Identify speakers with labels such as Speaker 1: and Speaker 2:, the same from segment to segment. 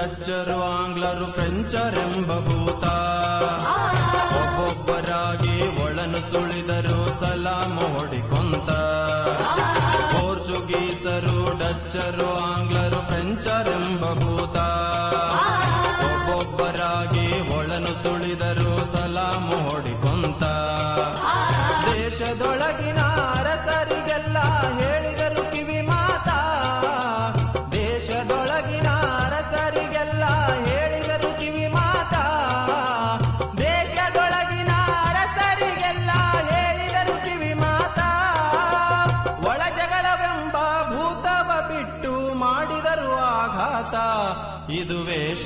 Speaker 1: ಡಚ್ಚರು ಆಂಗ್ಲರು ಫ್ರೆಂಚರೆಂಬ ಭೂತ. ಒಬ್ಬೊಬ್ಬರಾಗಿ ಒಳನು ಸುಳಿದರು, ಸಲಾಮ ಹೊಡಿಕೊಂತ. ಪೋರ್ಚುಗೀಸರು ಡಚ್ಚರು, ಆಂಗ್ಲರು ಫ್ರೆಂಚರೆಂಬ ಭೂತ. ಒಬ್ಬೊಬ್ಬರಾಗಿ ಒಳನು ಸುಳಿದರು, ಸಲಾಮ ಹೊಡಿಕೊಂತ. ದೇಶದೊಳಗಿನ ಅರಸರಿಗೆಲ್ಲ ಹೇಳಿದರು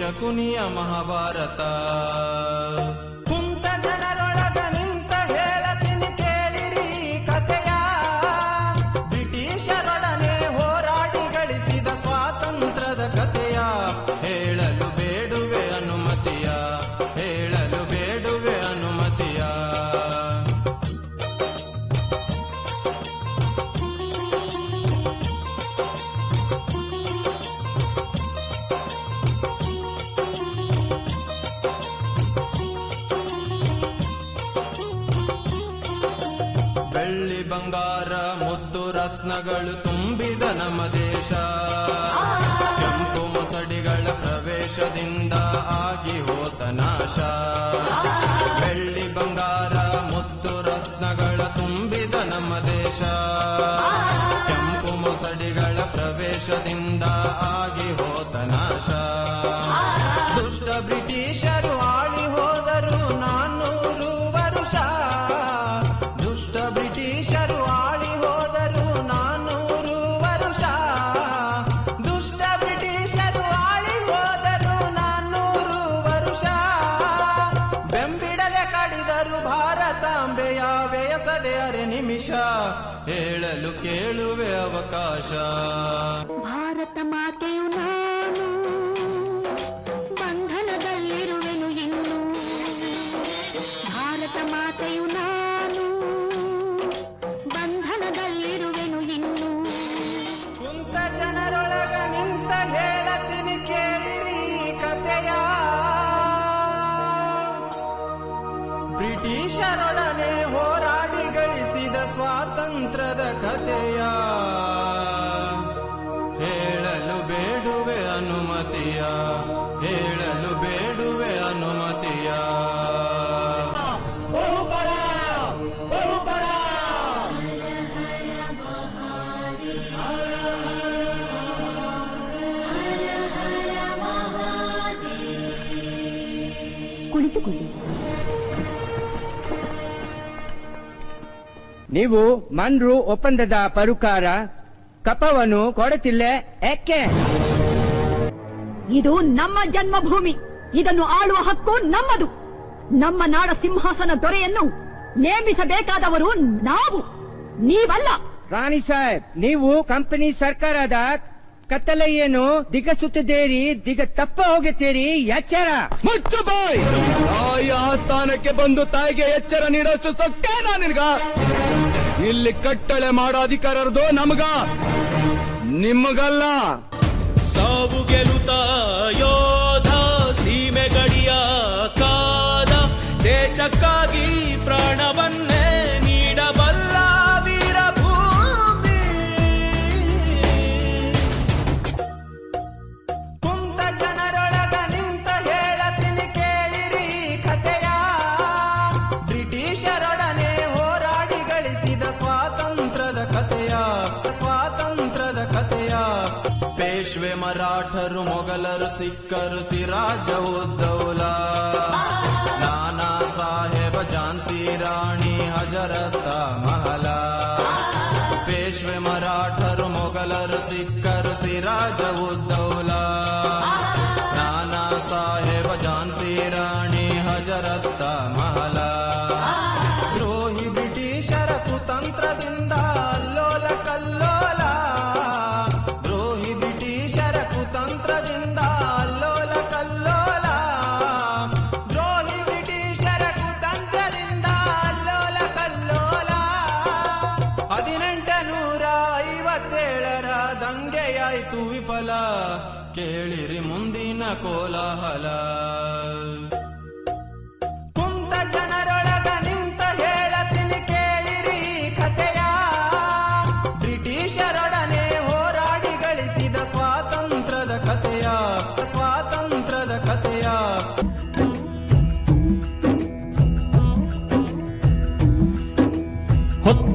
Speaker 1: शकुनिया महाभारता। ನಿಮಿಷ ಹೇಳಲು ಕೇಳುವೆ ಅವಕಾಶ.
Speaker 2: ಭಾರತ ಮಾತೆಯು ನಾನು ಬಂಧನದಲ್ಲಿರುವೆನು ಇನ್ನು. ಭಾರತ ಮಾತೆಯು ನಾನು ಬಂಧನದಲ್ಲಿರುವೆನು ಇನ್ನು.
Speaker 1: ಕುಂತ ಜನರೊಳಗ ನಿಂತ ಹೇಳತೀನಿ ಕೇಳಿರಿ ಕಥೆಯ ಬ್ರಿಟಿಷರೊಡನೆ ಸ್ವಾತಂತ್ರ್ಯದ ಕಥೆಯ
Speaker 3: ನೀವು ಮನ್ರು ಒಪ್ಪಂದದ ಪರುಕಾರ ಕಪವನ್ನು ಕೊಡುತ್ತಿಲ್ಲ ಯಾಕೆ?
Speaker 4: ಇದು ನಮ್ಮ ಜನ್ಮಭೂಮಿ. ಇದನ್ನು ಆಳುವ ಹಕ್ಕು ನಮ್ಮದು. ನಮ್ಮ ನಾಡ ಸಿಂಹಾಸನ ದೊರೆಯನ್ನು
Speaker 2: ನೇಮಿಸಬೇಕಾದವರು ನಾವು. ನೀವಲ್ಲ.
Speaker 3: ರಾಣಿ ಸಾಹೇಬ್ ನೀವು ಕಂಪನಿ ಸರ್ಕಾರದ ಕತ್ತಲೆಯನ್ನು ಏನು? ದಿಗ ತಪ್ಪ ಹೋಗುತ್ತೀರಿ ಎಚ್ಚರ.
Speaker 4: ಮುಚ್ಚು ಬಾಯ್! ತಾಯಿ ಆಸ್ಥಾನಕ್ಕೆ ಬಂದು ತಾಯಿಗೆ ಎಚ್ಚರ ನೀಡೋಷ್ಟು ಸೊಕ್ಕೇನಾ ನಿನ್ಗ? ಇಲ್ಲಿ ಕಟ್ಟಳೆ ಮಾಡೋ ಅಧಿಕಾರದ್ದು ನಮಗ? ನಿಮಗಲ್ಲ.
Speaker 5: ಸಾವು ಗೆಲುತ ಯೋಧ ಸೀಮೆ ಗಡಿಯ ಕಾದ ದೇಶಕ್ಕಾಗಿ ಪ್ರಾಣವನ್ನೇ
Speaker 1: ಸಿಕ್ಕರು ಸಿರಾಜ ಉದ್ದೌಲಾ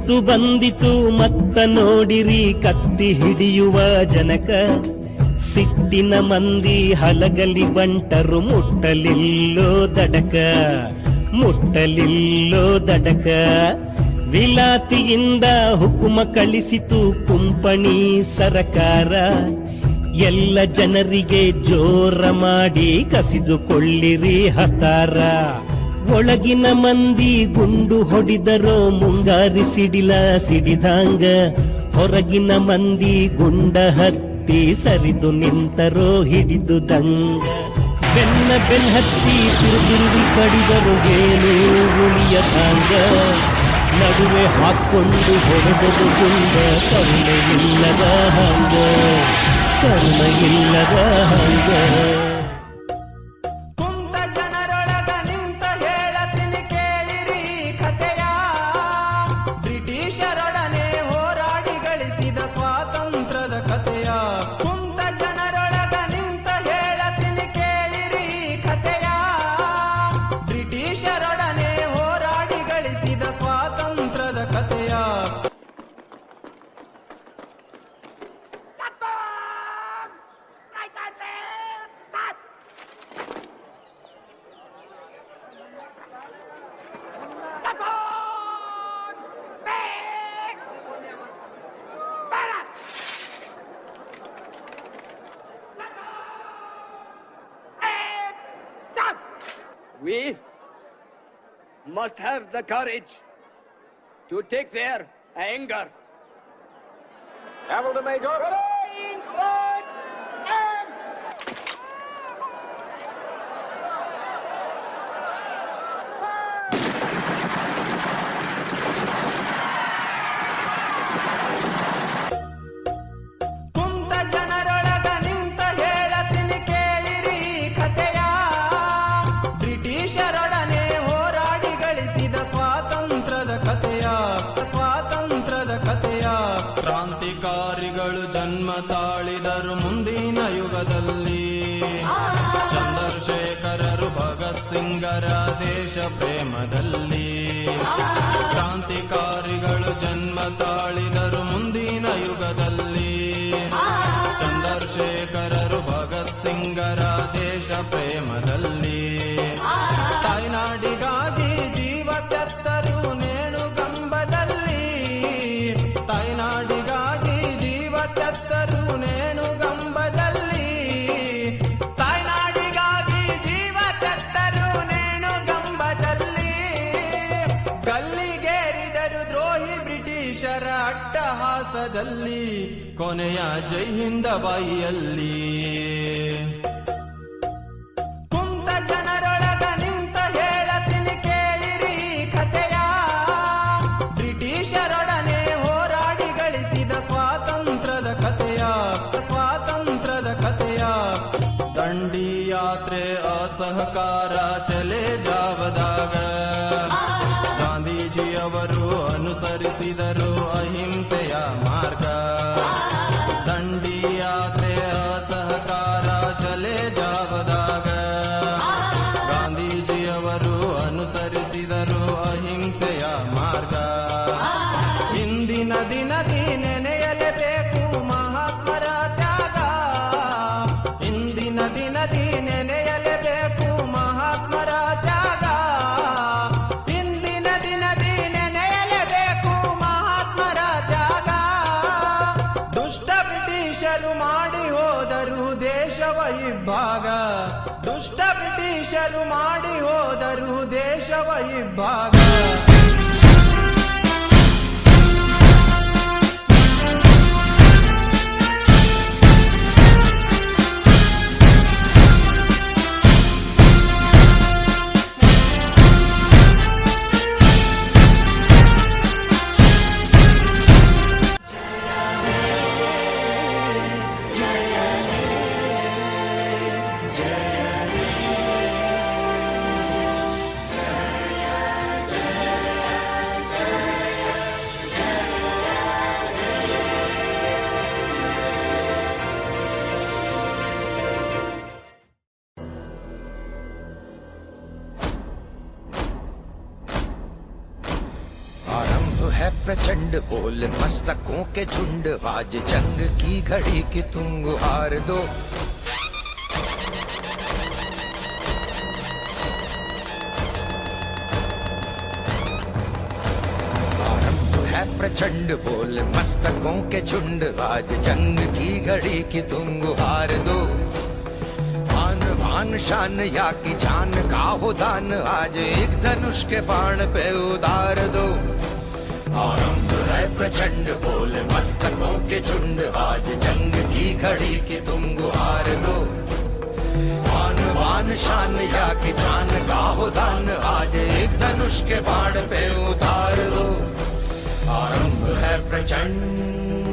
Speaker 5: ಹೊತ್ತು ಬಂದಿತು, ಮತ್ತ ನೋಡಿರಿ ಕತ್ತಿ ಹಿಡಿಯುವ ಜನಕ. ಸಿಟ್ಟಿನ ಮಂದಿ ಹಲಗಲಿ ಬಂಟರು ಮುಟ್ಟಲಿಲ್ಲೋ ದಡಕ. ಮುಟ್ಟಲಿಲ್ಲೋ ದಡಕ. ವಿಲಾತಿಯಿಂದ ಹುಕುಮ ಕಳಿಸಿತು ಕುಂಪಣಿ ಸರಕಾರ. ಎಲ್ಲ ಜನರಿಗೆ ಜೋರ ಮಾಡಿ ಕಸಿದುಕೊಳ್ಳಿರಿ ಹತಾರ. ಒಳಗಿನ ಮಂದಿ ಗುಂಡು ಹೊಡಿದರೋ ಮುಂಗಾರಿ ಸಿಡಿಲ ಸಿಡಿದಾಂಗ. ಹೊರಗಿನ ಮಂದಿ ಗುಂಡ ಹತ್ತಿ ಸರಿದು ನಿಂತರೋ ಹಿಡಿದು ದಂಗ. ಬೆನ್ನ ಬೆನ್ ಹತ್ತಿ ತಿರುಗಿರುವಿ ಕಡಿದರು ಏನು ಉಳಿಯದಾಂಗ ನಡುವೆ ಹಾಕೊಂಡು ಹೊಡೆದದು ಗುಂಡ ಕರುಣೆ ಇಲ್ಲದ ಹಂಗ. ಕರುಣೆ ಇಲ್ಲದ ಹಂಗ.
Speaker 4: We must have the courage to take their anger. Cavalry Major.
Speaker 1: Bhagat ಸಿಂಗರ ದೇಶ ಪ್ರೇಮದಲ್ಲಿ. ಕ್ರಾಂತಿಕಾರಿಗಳು ಜನ್ಮ ತಾಳಿದರು. ಬ್ರಿಟಿಷರ ಅಟ್ಟಹಾಸದಲ್ಲಿ ಕೊನೆಯ ಜೈ ಹಿಂದ ಬಾಯಿಯಲ್ಲಿ. ಗಾಂಧೀಜಿಯವರು ಅನುಸರಿಸಿದರು ಅಹಿಂಸೆಯ ಮಾರ್ಗ. ಇಬ್ಬಾಗ ದುಷ್ಟ ಬ್ರಿಟಿಷರು ಮಾಡಿ ಹೋದರು ದೇಶವ ಇಬ್ಬಾಗ.
Speaker 6: मस्तकों के झुंड, आज जंग की घड़ी की तुम गुहार दो। प्रचंड बोल, मस्तकों के झुंड, आज जंग की घड़ी की तुम गुहार दो। भान भान शान या की जान का हो दान, आज एक धनुष के बाण पे उतार दो। आरंभ प्रचंड, बोल मस्तकों के झुंड। आज जंग की घड़ी के तुम गुहार दो वान वान शान या के जान का हो दान। आज एक धनुष के बाण पे उतार दो। आरंभ है प्रचंड।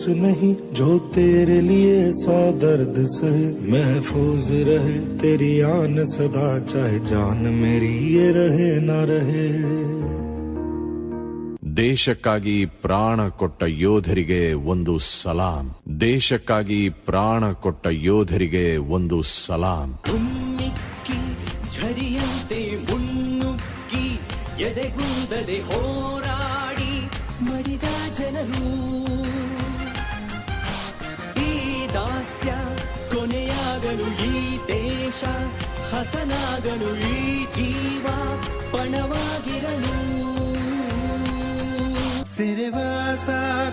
Speaker 7: अफसोस नहीं जो तेरे लिए सौ दर्द सहे महफूज रहे तेरी आन सदा चाहे जान मेरी ये रहे ना रहे
Speaker 8: ದೇಶಕ್ಕಾಗಿ ಪ್ರಾಣ ಕೊಟ್ಟ ಯೋಧರಿಗೆ ಒಂದು ಸಲಾಂ ದೇಶಕ್ಕಾಗಿ ಪ್ರಾಣ ಕೊಟ್ಟ ಯೋಧರಿಗೆ ಒಂದು ಸಲಾಂ
Speaker 7: ಕೊನೆಯಾಗಲು ಈ ದೇಶ ಹಸನಾಗಲು ಈ ಜೀವ ಪಣವಾಗಿರಲು. ಸಿರಿವಾಸ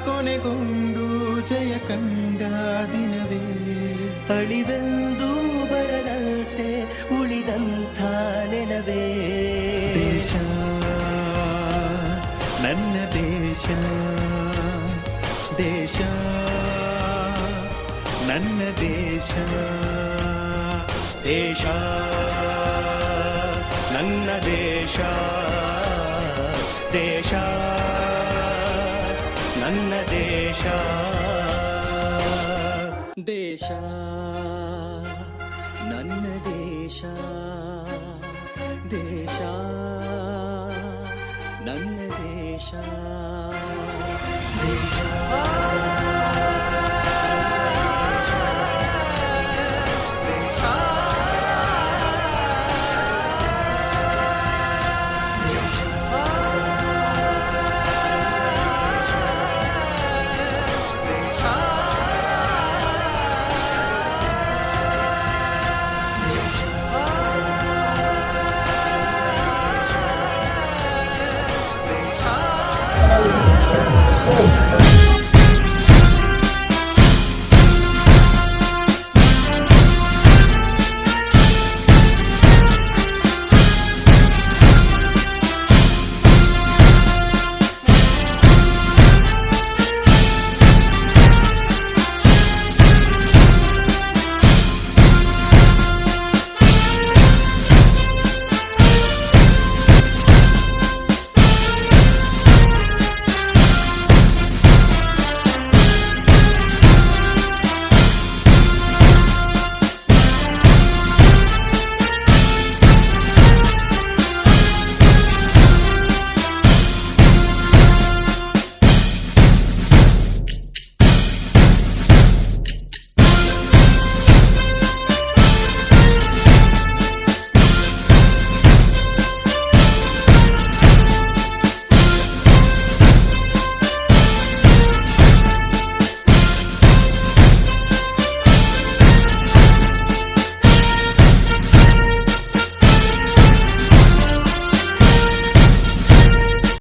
Speaker 7: ಕೊನೆಗೊಂಡು ಜಯ ಕಂಡ ದಿನವೇ. ಅಳಿವೆಂದು ಬರದಂತೆ ಉಳಿದಂಥ ನೆಲವೇ. ದೇಶ ನನ್ನ ದೇಶ ದೇಶ ನನ್ನ ದೇಶ. ದೇಶ ನನ್ನ ದೇಶ ದೇಶ ನನ್ನ ದೇಶ ದೇಶ ನನ್ನ ದೇಶ ದೇಶ ನನ್ನ ದೇಶ ದೇಶ.